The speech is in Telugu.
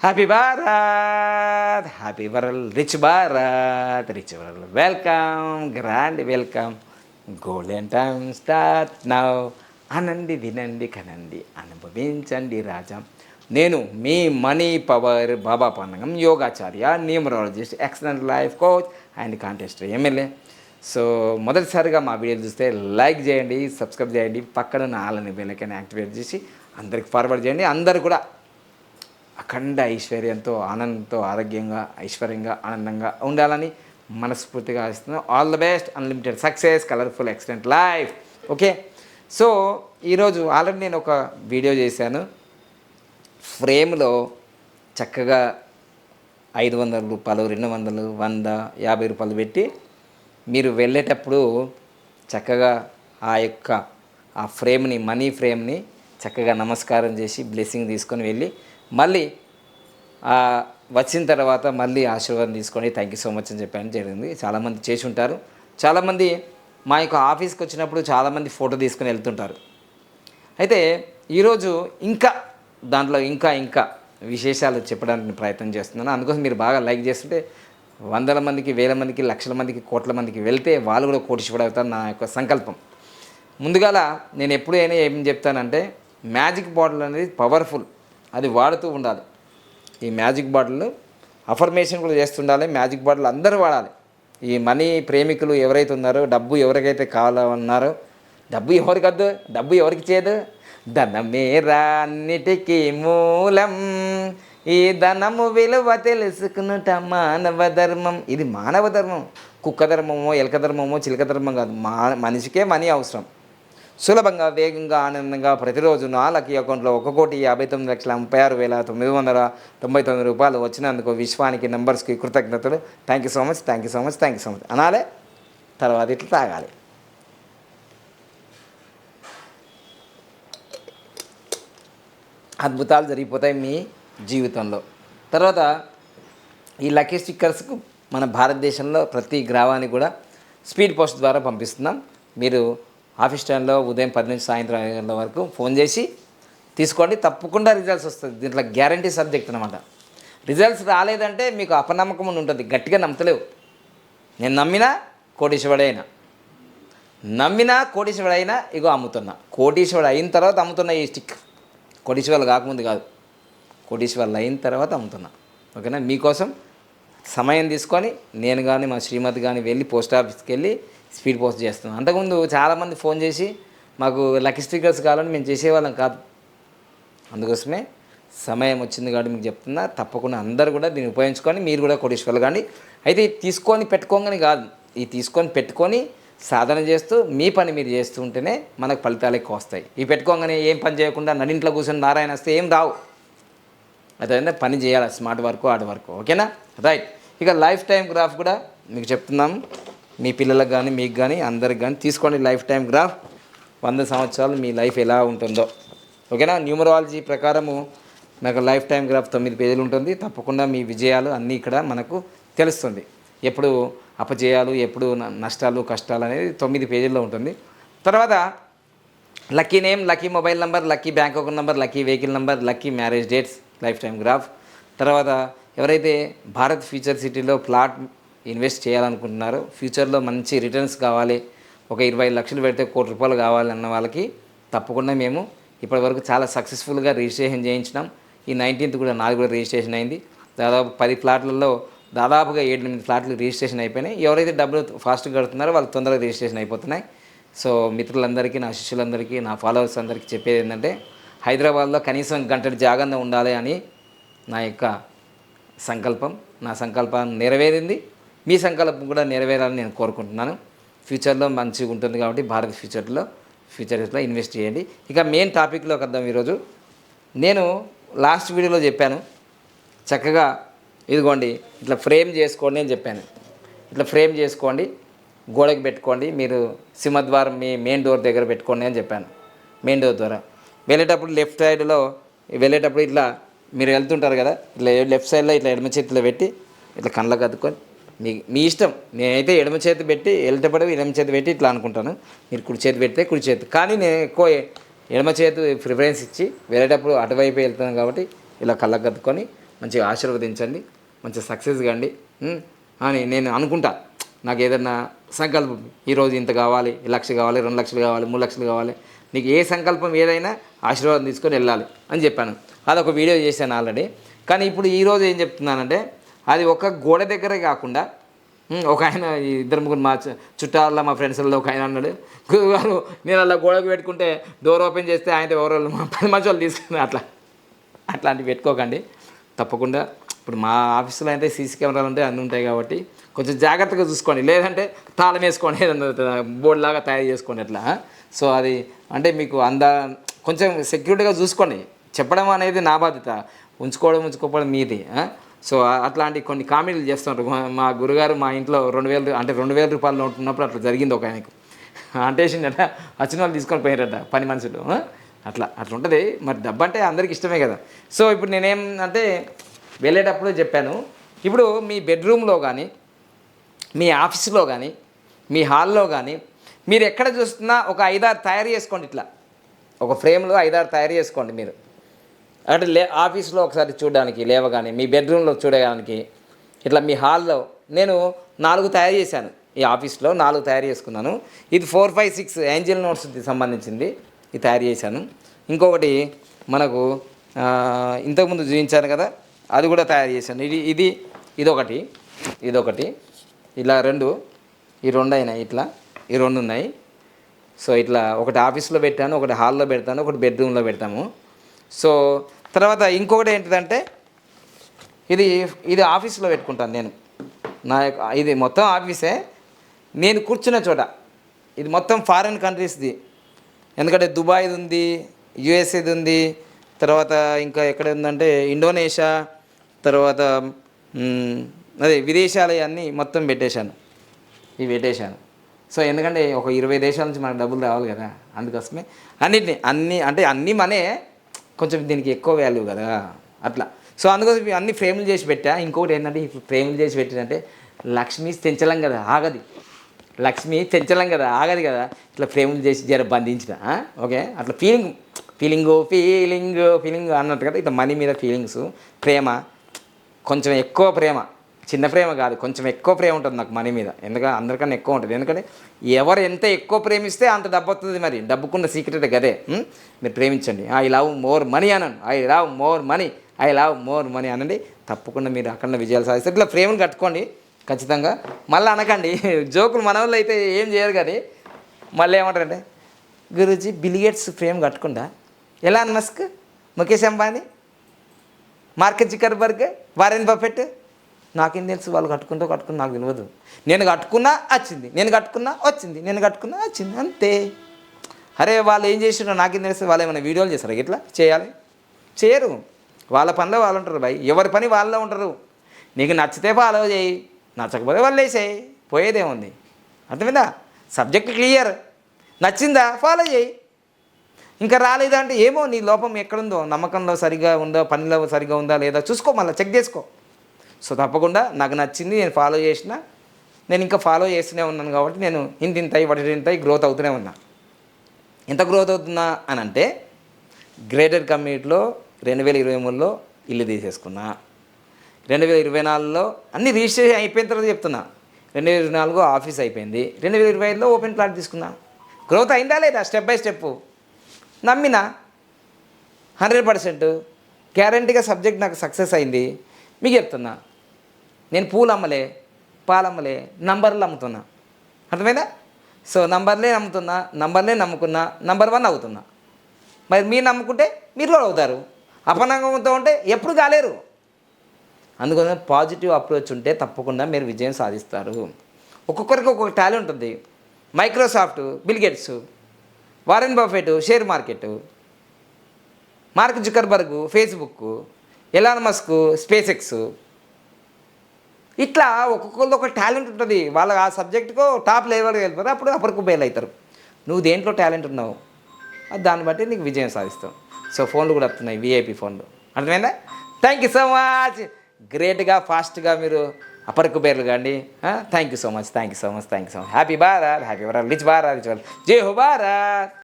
Happy Bharat happy world rich Bharat rich world welcome grand welcome golden time start now అనండి వినండి కనండి అనుభవించండి రాజా నేను మీ మనీ పవర్ బాబా పండగం యోగాచార్య numerologist excellent life coach and contest MLA so మొదటిసారిగా మా వీడియోలు చూస్తే లైక్ చేయండి సబ్స్క్రైబ్ చేయండి పక్కన ఉన్న ఆలని బెల్లకైనా యాక్టివేట్ చేసి అందరికి ఫార్వర్డ్ చేయండి. అందరు కూడా అఖండ ఐశ్వర్యంతో ఆనందంతో ఆరోగ్యంగా ఐశ్వర్యంగా ఆనందంగా ఉండాలని మనస్ఫూర్తిగా ఆశిస్తున్నాం. All the best unlimited success colourful excellent life okay so ఈరోజు ఆల్రెడీ నేను ఒక వీడియో చేశాను. ఫ్రేమ్లో చక్కగా ఐదు వందల రూపాయలు రెండు వందలు వంద యాభై రూపాయలు పెట్టి మీరు వెళ్ళేటప్పుడు చక్కగా ఆ యొక్క ఆ ఫ్రేమ్ని మనీ ఫ్రేమ్ని చక్కగా నమస్కారం చేసి బ్లెస్సింగ్ తీసుకొని వెళ్ళి మళ్ళీ వచ్చిన తర్వాత మళ్ళీ ఆశీర్వాదం తీసుకొని థ్యాంక్ యూ సో మచ్ అని చెప్పాను జరిగింది. చాలామంది చేసి ఉంటారు. చాలామంది మా యొక్క ఆఫీస్కి వచ్చినప్పుడు చాలామంది ఫోటో తీసుకొని వెళ్తుంటారు. అయితే ఈరోజు ఇంకా దాంట్లో ఇంకా ఇంకా విశేషాలు చెప్పడానికి ప్రయత్నం చేస్తున్నాను. అందుకోసం మీరు బాగా లైక్ చేస్తుంటే వందల మందికి వేల మందికి లక్షల మందికి కోట్ల మందికి వెళ్తే వాళ్ళు కూడా కోటీశ్వరుడు అవుతారు నా యొక్క సంకల్పం. ముందుగాల నేను ఎప్పుడైనా ఏం చెప్తానంటే మ్యాజిక్ బాటిల్ అనేది పవర్ఫుల్. అది వాడుతూ ఉండాలి. ఈ మ్యాజిక్ బాటిల్ అఫర్మేషన్ కూడా చేస్తుండాలి. మ్యాజిక్ బాటిల్ అందరూ వాడాలి. ఈ మనీ ప్రేమికులు ఎవరైతే ఉన్నారో డబ్బు ఎవరికైతే కావాలన్నారో డబ్బు ఎవరికి వద్దు డబ్బు ఎవరికి చేయదు? ధనమేరా అన్నిటికీ మూలం. ఈ ధనము విలువ తెలుసుకునుట మానవ ధర్మం. ఇది మానవ ధర్మం. కుక్క ధర్మమో ఎలక ధర్మమో చిలక ధర్మం కాదు. మా మనిషికే మనీ అవసరం. సులభంగా వేగంగా ఆనందంగా ప్రతిరోజు నా లక్కీ అకౌంట్లో ఒక కోటి యాభై తొమ్మిది లక్షల ముప్పై ఆరు వేల తొమ్మిది వందల తొంభై తొమ్మిది రూపాయలు వచ్చినందుకు విశ్వానికి నెంబర్స్కి కృతజ్ఞతలు. Thank you so much thank you so much thank you so much అనాలే తర్వాత ఇట్లా తాగాలి. అద్భుతాలు జరిగిపోతాయి మీ జీవితంలో. తర్వాత ఈ లక్కీ స్టిక్కర్స్కు మన భారతదేశంలో ప్రతి గ్రామానికి కూడా స్పీడ్ పోస్ట్ ద్వారా పంపిస్తున్నాం. మీరు ఆఫీస్ టైంలో ఉదయం పది నుంచి సాయంత్రం ఐదు గంటల వరకు ఫోన్ చేసి తీసుకోండి తప్పకుండా రిజల్ట్స్ వస్తుంది. దీంట్లో గ్యారంటీ సబ్జెక్ట్ అనమాట రిజల్ట్స్ రాలేదంటే మీకు అపనమ్మకం అని ఉంటుంది. గట్టిగా నమ్మతలేవు. నేను నమ్మినా కోటీశ్వరుడైనా. నమ్మినా కోటీశ్వరుడైనా ఇగో అమ్ముతున్నా. కోటీశ్వరుడు అయిన తర్వాత అమ్ముతున్నా ఈ స్టిక్ కోటీశ్వరులు కాకముందు కాదు. కోటీశ్వరులు అయిన తర్వాత అమ్ముతున్నా. ఓకేనా? మీకోసం సమయం తీసుకొని నేను కానీ మా శ్రీమతి కానీ వెళ్ళి పోస్ట్ ఆఫీస్కి వెళ్ళి స్పీడ్ పోస్ట్ చేస్తున్నాను అంతకుముందు చాలామంది ఫోన్ చేసి మాకు లక్కీ స్టిక్కర్స్ కావాలని మేము చేసేవాళ్ళం కాదు. అందుకోసమే సమయం వచ్చింది కాబట్టి మీకు చెప్తున్నా తప్పకుండా అందరూ కూడా దీన్ని ఉపయోగించుకొని మీరు కూడా కోటీశ్వర్లు కానీ అయితే ఇది తీసుకొని పెట్టుకోగానే కాదు. ఇది తీసుకొని పెట్టుకొని సాధన చేస్తూ మీ పని మీరు చేస్తూ ఉంటేనే మనకు ఫలితాలు ఎక్కువ వస్తాయి. ఈ పెట్టుకోగానే ఏం పని చేయకుండా నడింట్లో కూర్చొని నారాయణ వస్తే ఏం రావు. అదే పని చేయాలి. Smart work hard work. ఓకేనా? రైట్. ఇక లైఫ్ టైం గ్రాఫ్ కూడా మీకు చెప్తున్నాం. మీ పిల్లలకు కానీ మీకు కానీ అందరికి కానీ తీసుకోండి లైఫ్ టైం గ్రాఫ్. వంద సంవత్సరాలు మీ లైఫ్ ఎలా ఉంటుందో. ఓకేనా? న్యూమరాలజీ ప్రకారము నాకు లైఫ్ టైం గ్రాఫ్ తొమ్మిది పేజీలు ఉంటుంది. తప్పకుండా మీ విజయాలు అన్నీ ఇక్కడ మనకు తెలుస్తుంది. ఎప్పుడు అపజయాలు ఎప్పుడు నష్టాలు కష్టాలు అనేది తొమ్మిది పేజీల్లో ఉంటుంది. తర్వాత lucky name lucky mobile number lucky bank account number lucky vehicle number lucky marriage dates life time graph. తర్వాత ఎవరైతే భారత్ ఫ్యూచర్ సిటీలో ప్లాట్ ఇన్వెస్ట్ చేయాలనుకుంటున్నారో ఫ్యూచర్లో మంచి రిటర్న్స్ కావాలి ఒక ఇరవై లక్షలు పెడితే కోటి రూపాయలు కావాలి అన్న వాళ్ళకి తప్పకుండా మేము ఇప్పటివరకు చాలా సక్సెస్ఫుల్గా రిజిస్ట్రేషన్ చేయించినాం. ఈ నైన్టీన్త్ కూడా నాది కూడా రిజిస్ట్రేషన్ అయింది. దాదాపు పది ప్లాట్లలో దాదాపుగా ఏడు ఎనిమిది ఫ్లాట్లు రిజిస్ట్రేషన్ అయిపోయినాయి. ఎవరైతే డబ్బులు ఫాస్ట్గా కడుతున్నారో వాళ్ళు తొందరగా రిజిస్ట్రేషన్ అయిపోతున్నాయి. సో మిత్రులందరికీ నా శిష్యులందరికీ నా ఫాలోవర్స్ అందరికీ చెప్పేది ఏంటంటే హైదరాబాద్లో కనీసం గంటటి జాగంగా ఉండాలి అని నా యొక్క సంకల్పం. నా సంకల్పం నెరవేరింది. మీ సంకల్పం కూడా నెరవేరాలని నేను కోరుకుంటున్నాను. ఫ్యూచర్లో మంచిగా ఉంటుంది కాబట్టి భారత్ ఫ్యూచర్లో ఫ్యూచర్స్లో ఇన్వెస్ట్ చేయండి. ఇక మెయిన్ టాపిక్లోకి వద్దాం ఈరోజు. నేను లాస్ట్ వీడియోలో చెప్పాను. చక్కగా ఇదిగోండి ఇట్లా ఫ్రేమ్ చేసుకోండి అని చెప్పాను. ఇట్లా ఫ్రేమ్ చేసుకోండి గోడకి పెట్టుకోండి మీరు సింహద్వారం మీ మెయిన్ డోర్ దగ్గర పెట్టుకోండి అని చెప్పాను. మెయిన్ డోర్ ద్వారా. వెళ్ళేటప్పుడు లెఫ్ట్ సైడ్లో వెళ్ళేటప్పుడు ఇట్లా మీరు వెళ్తుంటారు కదా ఇట్లా లెఫ్ట్ సైడ్లో ఇట్లా ఎడమ చేతిలో పెట్టి ఇట్లా కళ్ళకు అద్దుకొని మీ మీ ఇష్టం. నేనైతే ఎడమ చేతి పెట్టి వెళ్ళేటప్పుడు ఎడమ చేతి పెట్టి ఇట్లా అనుకుంటాను. మీరు కుడి చేతి పెడితే కుడి చేతి. కానీ నేను ఎక్కువ ఎడమ చేతి ప్రిఫరెన్స్ ఇచ్చి వెళ్ళేటప్పుడు అటువైపు వెళ్తున్నాను కాబట్టి ఇలా కళ్ళకు కద్దుకొని మంచిగా ఆశీర్వదించండి మంచిగా సక్సెస్ కండి. అని నేను అనుకుంటా. నాకు ఏదన్నా సంకల్పం ఈరోజు ఇంత కావాలి లక్ష కావాలి రెండు లక్షలు కావాలి మూడు లక్షలు కావాలి నీకు ఏ సంకల్పం ఏదైనా ఆశీర్వాదం తీసుకొని వెళ్ళాలి అని చెప్పాను. అదొక వీడియో చేశాను ఆల్రెడీ. కానీ ఇప్పుడు ఈరోజు ఏం చెప్తున్నానంటే అది ఒక గోడ దగ్గరే కాకుండా ఒక ఆయన ఇద్దరు ముగ్గురు మా చుట్టాల మా ఫ్రెండ్స్లో ఒక ఆయన అన్నాడు గురుగారు నేను అలా గోడకు పెట్టుకుంటే డోర్ ఓపెన్ చేస్తే ఆయన ఎవరో మా పది మంచి వాళ్ళు తీసుకుని అట్లా అట్లాంటివి పెట్టుకోకండి. తప్పకుండా ఇప్పుడు మా ఆఫీసులో అయితే సీసీ కెమెరాలు ఉంటాయి అన్నీ ఉంటాయి కాబట్టి కొంచెం జాగ్రత్తగా చూసుకోండి. లేదంటే తాళం వేసుకోండి ఏదన్నా బోర్డు లాగా తయారు చేసుకోండి అట్లా. సో అది అంటే మీకు అంద కొంచెం సెక్యూరిటీగా చూసుకోండి. చెప్పడం అనేది నా బాధ్యత. ఉంచుకోవడం ఉంచుకోవడం మీది సో అట్లాంటి కొన్ని కామెడీలు చేస్తుంటారు మా- గురుగారు మా ఇంట్లో రెండు వేలు అంటే రెండు వేల రూపాయలు నోటు ఉన్నప్పుడు అట్లా జరిగింది ఒక ఆయనకు. అంటేసిండట వచ్చిన వాళ్ళు తీసుకొని పోయారట పని మనుషులు అట్లా అట్లా ఉంటుంది మరి డబ్బు అంటే అందరికి ఇష్టమే కదా. సో ఇప్పుడు నేనేం అంటే వెళ్ళేటప్పుడు చెప్పాను ఇప్పుడు మీ బెడ్రూమ్లో కానీ మీ ఆఫీస్లో కానీ మీ హాల్లో కానీ మీరు ఎక్కడ చూస్తున్నా ఒక ఐదారు తయారు చేసుకోండి ఇట్లా. ఒక ఫ్రేమ్లో ఐదారు తయారు చేసుకోండి మీరు. అంటే లే ఆఫీస్లో ఒకసారి చూడడానికి లేవగానే మీ బెడ్రూమ్లో చూడడానికి ఇట్లా మీ హాల్లో నేను నాలుగు తయారు చేశాను. ఈ ఆఫీస్లో నాలుగు తయారు చేసుకున్నాను. ఇది ఫోర్ ఫైవ్ సిక్స్ ఏంజిల్ నోట్స్కి సంబంధించింది. ఇది తయారు చేశాను. ఇంకొకటి మనకు ఇంతకుముందు చూపించాను కదా అది కూడా తయారు చేశాను. ఇది ఇది ఇదొకటి ఇదొకటి. ఇలా రెండు ఈ రెండు అయినాయి ఇట్లా ఈ రెండు ఉన్నాయి. సో ఇట్లా ఒకటి ఆఫీస్లో పెట్టాను ఒకటి హాల్లో పెడతాను ఒకటి బెడ్రూమ్లో పెడతాము. సో తర్వాత ఇంకొకటి ఏంటిదంటే ఇది ఇది ఆఫీస్లో పెట్టుకుంటాను నేను. నా యొక్క ఇది మొత్తం ఆఫీసే. నేను కూర్చున్న చోట ఇది మొత్తం ఫారిన్ కంట్రీస్ది ఎందుకంటే దుబాయ్ది ఉంది యుఎస్ఏది ఉంది తర్వాత ఇంకా ఎక్కడ ఉందంటే ఇండోనేషియా తర్వాత అదే విదేశాలు అన్నీ మొత్తం పెట్టేశాను. ఇవి పెట్టేశాను. సో ఎందుకంటే ఒక ఇరవై దేశాల నుంచి మనకు డబ్బులు రావాలి కదా అందుకోసమే అన్నిటిని అన్ని అంటే అన్నీ మనే కొంచెం దీనికి ఎక్కువ వాల్యూ కదా అట్లా. సో అందుకోసం అన్ని ఫ్రేములు చేసి పెట్టా. ఇంకోటి ఏంటంటే ఇప్పుడు ఫ్రేములు చేసి పెట్టినంటే లక్ష్మి తెంచలం కదా ఆగది. లక్ష్మి తెంచలం కదా ఆగది కదా. ఇట్లా ఫ్రేములు చేసి జర బంధించిన ఓకే? అట్లా ఫీలింగ్ ఫీలింగు ఫీలింగ్ ఫీలింగ్ అన్నట్టు కదా ఇట్లా మనీ మీద ఫీలింగ్స్ ప్రేమ కొంచెం ఎక్కువ ప్రేమ చిన్న ప్రేమ కాదు కొంచెం ఎక్కువ ప్రేమ ఉంటుంది నాకు మనీ మీద. ఎందుకంటే అందరికన్నా ఎక్కువ ఉంటుంది. ఎందుకంటే ఎవరు ఎంత ఎక్కువ ప్రేమిస్తే అంత డబ్బు వస్తుంది మరి. డబ్బుకున్న సీక్రెట్ గదే. మీరు ప్రేమించండి. ఐ లవ్ మోర్ మనీ అనను I love more money I love more money అనండి. తప్పకుండా మీరు అక్కడ విజయాలు సాధిస్తారు. ఇట్లా ప్రేమను కట్టుకోండి. ఖచ్చితంగా. మళ్ళీ అనకండి. జోకులు మన వాళ్ళు అయితే ఏం చేయరు కానీ. మళ్ళీ ఏమంటారంటే గురూజీ బిలిగేట్స్ ఫ్రేమ్ కట్టుకుండా ఎలా Musk? Mukesh Ambani? Market Zuckerberg Warren Buffett. నాకేం తెలుసు వాళ్ళు కట్టుకుంటూ కట్టుకుని నాకు తెలియదు. నేను కట్టుకున్నా వచ్చింది నేను కట్టుకున్నా వచ్చింది నేను కట్టుకున్నా వచ్చింది అంతే. అరే వాళ్ళు ఏం చేసినారో నాకేం తెలుసు వాళ్ళు ఏమైనా వీడియోలు చేస్తారా ఇట్లా చేయాలి? చేయరు. వాళ్ళ పనిలో వాళ్ళు ఉంటారు భయ్ ఎవరి పని వాళ్ళలో ఉంటారు. నీకు నచ్చితే ఫాలో చేయి నచ్చకపోతే వాళ్ళు వేసేయి. పోయేదేముంది? అర్థమైందా? సబ్జెక్ట్ క్లియర్ నచ్చిందా? ఫాలో చేయి. ఇంకా రాలేదా అంటే ఏమో నీ లోపం ఎక్కడుందో? నమ్మకంలో సరిగా ఉందో? పనిలో సరిగా ఉందా? లేదా? చూసుకో మళ్ళీ చెక్ చేసుకో. సో తప్పకుండా నాకు నచ్చింది నేను ఫాలో చేసిన. నేను ఇంకా ఫాలో చేస్తూనే ఉన్నాను కాబట్టి నేను ఇంత ఇంత వాటి ఇంత గ్రోత్ అవుతూనే ఉన్నా. ఎంత గ్రోత్ అవుతున్నా అని అంటే గ్రేటర్ కమ్యూనిటీలో రెండు వేల ఇరవై మూడులో ఇల్లు తీసేసుకున్నా. రెండు వేల ఇరవై నాలుగులో అన్ని రిజిస్ట్రేషన్ అయిపోయిన తర్వాత చెప్తున్నా. రెండు వేల ఇరవై నాలుగు ఆఫీస్ అయిపోయింది. రెండు వేల ఇరవై ఐదులో ఓపెన్ ప్లాట్ తీసుకున్నా. గ్రోత్ అయిందా లేదా? స్టెప్ బై స్టెప్ నమ్మినా? Hundred percent. గ్యారంటీగా సబ్జెక్ట్ నాకు సక్సెస్ అయింది. మీకు చెప్తున్నా. నేను పూలు అమ్మలే పాలమ్మలే నంబర్లు అమ్ముతున్నా అర్థమైందా? సో నంబర్లే నమ్ముతున్నా నంబర్లే నమ్ముకున్నా నంబర్ వన్ అవుతున్నా. మరి మీరు నమ్ముకుంటే మీరు కూడా అవుతారు. అపనంగంతో ఉంటే ఎప్పుడు కాలేరు. అందుకని పాజిటివ్ అప్రోచ్ ఉంటే తప్పకుండా మీరు విజయం సాధిస్తారు. ఒక్కొక్కరికి ఒక్కొక్క టాలెంట్ ఉంది Microsoft Bill Gates Warren Buffett share market Mark Zuckerberg Facebook Elon Musk space X ఇట్లా ఒక్కొక్కరిది ఒక టాలెంట్ ఉంటుంది. వాళ్ళ ఆ సబ్జెక్టుకో టాప్ లెవెల్కి వెళ్ళిపోతే అప్పుడు అప్పటికి బెయిల్ అవుతారు. నువ్వు దేంట్లో టాలెంట్ ఉన్నావు? అది దాన్ని బట్టి నీకు విజయం సాధిస్తావు సో ఫోన్లు కూడా వస్తున్నాయి విఐపి ఫోన్లు. అర్థమైందా? థ్యాంక్ యూ సో మచ్ గ్రేట్గా ఫాస్ట్గా మీరు అప్పటికు పేర్లు కాండి. Thank you so much thank you so much thank you so much happy Bharat happy Bharat rich Bharat rich Bharat జై హో భారత్